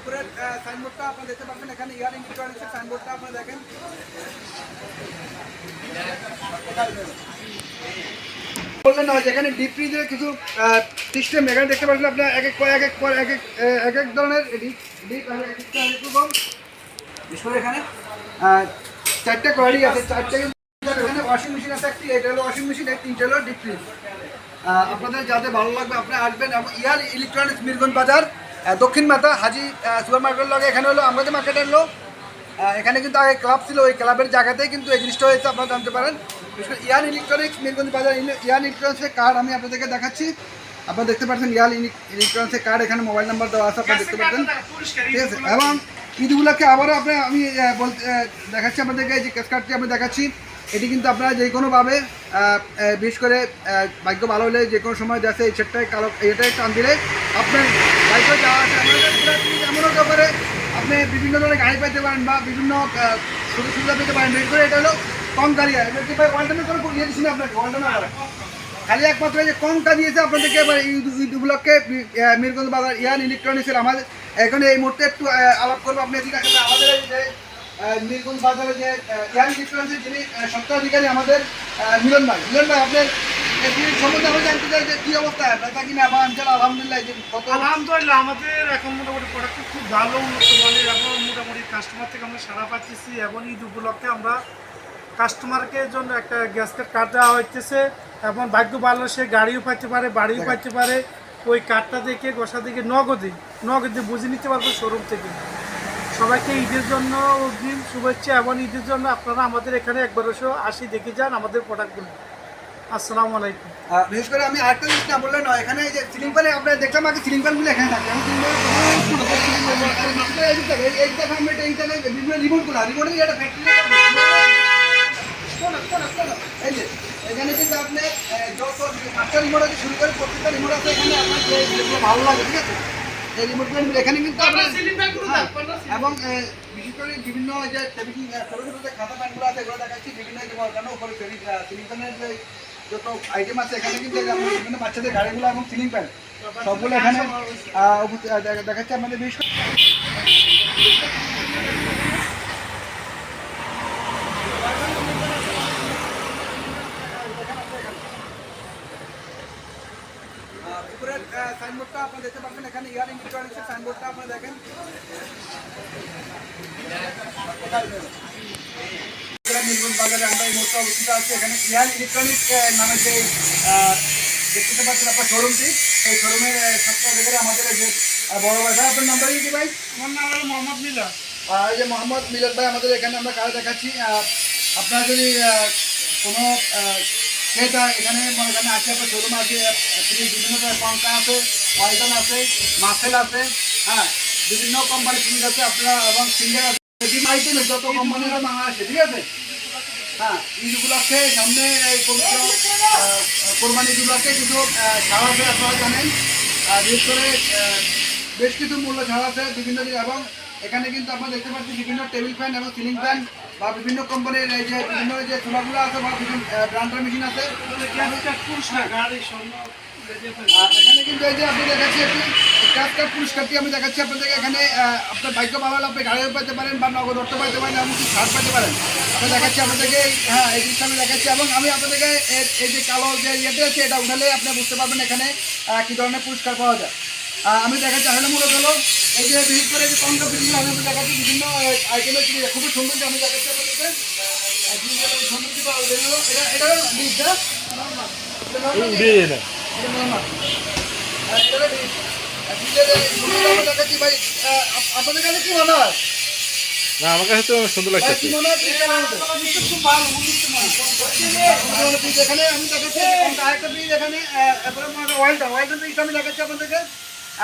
উপরের সাইনবোর্ডটা আপনারা দেখতে পাচ্ছেন, এখানে ইয়ার ইলেকট্রনিক্সের সাইনবোর্ডটা আপনারা দেখেন। বললেন না, যেখানে ডিপ ফ্রিজের কিছু সিস্টেম এখানে দেখতে পাচ্ছেন আপনার এক এক এক এক এক এক ধরনের একটা এখানে কোয়ালিটি আছে এখানে ওয়াশিং মেশিন আছে একটি, এটা হলো ওয়াশিং মেশিন এই তিনটে হলো আপনাদের যাতে ভালো লাগবে আপনি আসবেন, এবং ইয়ার ইলেকট্রনিক্স মিরগঞ্জ বাজার দক্ষিণ মাথা হাজি সুপার মার্কেটের লগে এখানে হলো আমাদের মার্কেটের লোক। এখানে কিন্তু আগে ক্লাব ছিল ওই ক্লাবের জায়গাতেই কিন্তু এই জিনিসটা হয়েছে আপনারা জানতে পারেন। ইয়ান ইলেকট্রনিক্স মিরগঞ্জ বাজার ইয়ান ইলেকট্রনিক্সের কার্ড আমি আপনাদেরকে দেখাচ্ছি। আপনারা দেখতে পাচ্ছেন ইয়ান ইলেকট্রনিক্সের কার্ড এখানে মোবাইল নাম্বার দেওয়া আছে আপনারা দেখতে পাচ্ছেন। ঠিক আছে এবং ঈদগুলোকে আবারও আপনি আমি বলতে দেখাচ্ছি আপনাদেরকে এই যে ক্যাশ কার্ডটি আমি দেখাচ্ছি এটি কিন্তু আপনারা যে কোনোভাবে বিশেষ করে ভাগ্য ভালো হলে যে কোনো সময় যাচ্ছে এই সেটটায় কালো এটাই টান দিলে আপনার ভাগ্য যাওয়া আছে। আমাদের পুরো জিনিস এমন হতে আপনি বিভিন্ন ধরনের গাড়ি পেতে পারেন বা বিভিন্ন সুযোগ সুবিধা পেতে পারেন। বিশেষ করে এটা হলো কম গাড়ি কি ভাই ওয়ালটনের কোনো ইয়ে দিচ্ছি না আপনাকে ওয়ালটনের খালি একমাত্র যে কমটা দিয়েছে আপনাদেরকে এবার উপলক্ষে মিরগঞ্জ বাজার ইয়ান ইলেকট্রনিক্সের আমাদের। এখন এই মুহূর্তে একটু আলাপ করব আপনি এদিকে আমাদের যে মিরগঞ্জ বাজারে যে ইয়ান ইলেকট্রনিক্সের যিনি আহ, স্বত্বাধিকারী আমাদের মিলন ভাই। মিলন ভাই আপনার আলহামদুলিল্লাহ আমাদের এখন মোটামুটি খুব ভালো উন্নত মানের এবং মোটামুটি কাস্টমার থেকে আমরা সারা পাচ্ছি এবং ঈদ উপলক্ষে আমরা কাস্টমারকে জন্য একটা গ্যাসকেট কার্ড দেওয়া হইতেছে এবং ভাগ্য ভালো সে গাড়িও পাইতে পারে বাড়িও পাইতে পারে ওই কার্ডটা দেখে গোসা দেখে নগদে নগদে বুঝে নিতে পারব শোরুম থেকে। সবাইকে ঈদের জন্য অগ্রিম শুভেচ্ছা এবং ঈদের জন্য আপনারা আমাদের এখানে একবার আসি দেখে যান আমাদের প্রোডাক্টগুলো আসসালামু আলাইকুম বিশেষ করে আমি আরেকটা জিনিস না বললেন নয় এখানে যে সিলিং ফ্যানে আপনারা দেখলাম আগে সিলিং ফ্যানগুলো এখানে থাকে আমরা বিভিন্ন রিমোটগুলো রিমোটের যেটা ফ্যাক্টরি এখানে কিন্তু আপনি পাঁচটা রিমোট আছে শুরু করে প্রত্যেকটা রিমোট আপনার ভালো লাগে ঠিক আছে এই হ্যাঁ, এবং বিশেষ করে বিভিন্ন যে খাতা প্যান্টগুলো আছে এগুলো বিভিন্ন যত আইটেম আছে এখানে কিন্তু বিভিন্ন বাচ্চাদের গাড়িগুলো এবং সিলিং ফ্যান সবগুলো এখানে দেখাচ্ছে আমাদের করে সাইনবোর্ডটা আপনারা দেখতে পাচ্ছেন, এখানে ইয়ার ইলেকট্রনিক্সের সাইনবোর্ডটা আপনারা দেখেন। মিলবন বাজারে আমরা এই মুহূর্তে অবস্থিত আছি। এখানে ইয়ার ইলেকট্রনিক্স নামে যে দেখতে পাচ্ছেন আপনার শোরুমটি এই শোরুমের সপ্তাহ থেকে আমাদের যে বড় ভাই ভাই আপনার নাম্বার কি ভাই? আমার নাম হলো মোহাম্মদ মিলা আহ, এই যে মোহাম্মদ মিলাদ ভাই আমাদের এখানে আমরা কাজ দেখাচ্ছি। আপনার যদি কোনো ক্রেতা এখানে মনে করেন আছে আপনার শোরুম আছে বিভিন্ন পঙ্কা আছে ওয়ালটন আছে মাসেল আছে হ্যাঁ বিভিন্ন কোম্পানি ফ্রিজ আছে আপনারা এবং সিঙ্গার ঠিক আছে? হ্যাঁ ঈদ সামনে এই পবিত্র কোরবানি কিছু ছাড় আছে আপনারা জানেন। বিশেষ করে বেশ কিছু মূল্য ছাড় বিভিন্ন এবং এখানে কিন্তু আপনারা দেখতে পাচ্ছেন বিভিন্ন টেবিল ফ্যান এবং সিলিং ফ্যান বা বিভিন্ন কোম্পানির এই যে বিভিন্ন যে চুলাগুলো আছে বা বিভিন্ন ব্রান্ডার মেশিন আছে। এখানে কিন্তু এই যে আপনি দেখাচ্ছি একটি কাজকার পুরস্কারটি আমি দেখাচ্ছি আপনাদেরকে। এখানে আপনার বাইকও ভালো হলে আপনি গাড়িও পেতে পারেন বা নগদ অর্থ পেতে পারেন এমনকি ছাড় পেতে পারেন। আমি দেখাচ্ছি আপনাদেরকে হ্যাঁ এই জিনিসটা আমি দেখাচ্ছি। এবং আমি আপনাদেরকে এই যে কালো যে ইয়েতে আছে এটা উঠালে আপনি বুঝতে পারবেন এখানে আহ, কী ধরনের পুরস্কার পাওয়া যায়। আমি দেখাচ্ছি আসলে মূলত হলো এই যে বিশেষ করে এই যে কম কম্পিটিশন আমি দেখাচ্ছি বিভিন্ন আইটেমের খুবই সুন্দর যে আমি দেখাচ্ছি যায়। এটা এটা ডিপটা এটা আপনাদের কাছে কি মনে হয়? না আমার কাছে তো সুন্দর লাগছে মনে হয় এখানে আমি দেখাচ্ছি আরেকটা এখানে মনে হয় আমি দেখাচ্ছি আপনাদেরকে।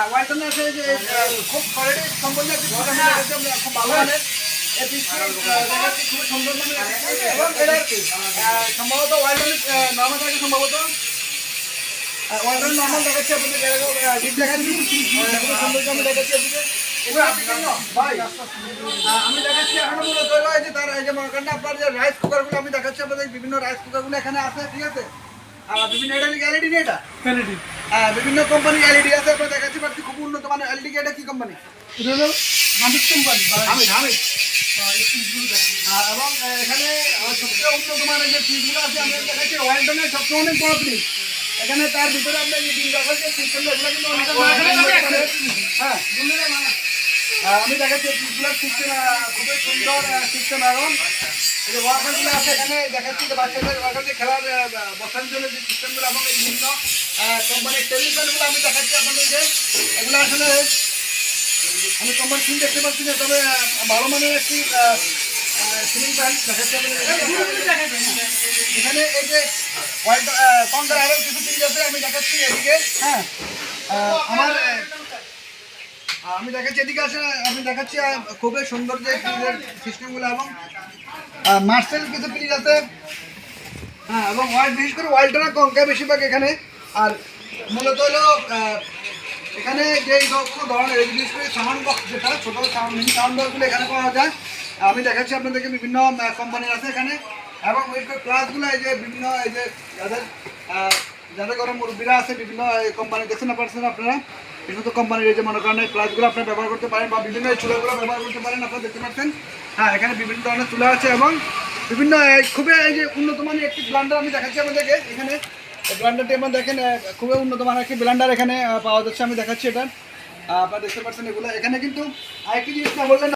ওয়াইল্ডার আছে খুব ভালো মানের সম্ভবত ওয়াইল্ডার নর্মাল থাকে সম্ভবত। ওয়াইল্ডার নর্মাল দেখাচ্ছি আপনাদের আমি দেখাচ্ছি আহ, আমি তার এই যে রাইস কুকারগুলো আমি দেখাচ্ছি আপনাদের বিভিন্ন রাইস কুকারগুলো এখানে আছে ঠিক আছে? আর বিভিন্ন এটা এলইডি নেই এটা? বিভিন্ন কোম্পানির এলইডি আছে আপনার দেখাচ্ছি বাট খুব উন্নত মানের এলইডি এটা কি কোম্পানি এটা হলো হামিদ কোম্পানি হামিদ হামিদ এবং এখানে সবচেয়ে উন্নত মানের যে ফ্রিজগুলো আছে আমরা দেখাচ্ছি ওয়ালটনের সবচেয়ে অনেক বড় ফ্রিজ এখানে তার ভিতরে আপনার যে তিন রাখার যে সিস্টেমটা এগুলো কিন্তু অনেক হ্যাঁ। আমি দেখাচ্ছি ফ্রিজগুলোর সিস্টেম খুবই সুন্দর সিস্টেম এবং যে আছে এখানে দেখাচ্ছি যে বাচ্চাদের খেলার আহ, বসার জন্য যে সিস্টেমগুলো বিভিন্ন কোম্পানির টেবিল ফ্যানগুলো আমি দেখাচ্ছি আপনাদেরকে। এগুলো আসলে আমি কোম্পানি সিম দেখতে পাচ্ছি না তবে ভালো মানের একটি সিলিং ফ্যান দেখাচ্ছি এখানে এই যে হোয়াইট কন্টার আরও কিছু জিনিস আছে আমি দেখাচ্ছি এদিকে। হ্যাঁ। আমার আমি দেখাচ্ছি এদিকে আছে আমি দেখাচ্ছি খুবই সুন্দর যে সিস্টেমগুলো এবং মার্সেল কিছু ফ্রিজ আছে। হ্যাঁ এবং ওয়াইল্ড বিশেষ করে ওয়াইল্ডটা কঙ্কা বেশিরভাগ এখানে। আর মূলত হলো এখানে যে কোনো ধরনের বিশেষ করে সাউন্ড বক্স যেটা, ছোটো সাউন্ড মিনি সাউন্ড বক্সগুলো এখানে পাওয়া যায়। আমি দেখাচ্ছি আপনাদেরকে বিভিন্ন কোম্পানির আছে এখানে। এবং বিশেষ করে ক্লাসগুলো এই যে বিভিন্ন, এই যে যাদের যাদের ঘরে মুরব্বীরা আছে, বিভিন্ন কোম্পানি দেখছেন পারছেন আপনারা। বিভিন্ন কোম্পানির এই যে মনে করেন ক্লাসগুলো আপনারা ব্যবহার করতে পারেন বা বিভিন্ন চুলাগুলো ব্যবহার করতে পারেন, আপনারা দেখতে পাচ্ছেন। হ্যাঁ এখানে বিভিন্ন ধরনের চুলা আছে এবং বিভিন্ন খুবই, এই যে উন্নত মানের একটি ব্লান্ডার আমি দেখাচ্ছি আপনাদেরকে। এখানে ব্লান্ডারটি আমার দেখেন খুবই উন্নত মানের একটি ব্লান্ডার এখানে পাওয়া যাচ্ছে, আমি দেখাচ্ছি এটা। আপনারা দেখতে পাচ্ছেন এগুলো। এখানে কিন্তু আরেকটি জিনিসটা বললেন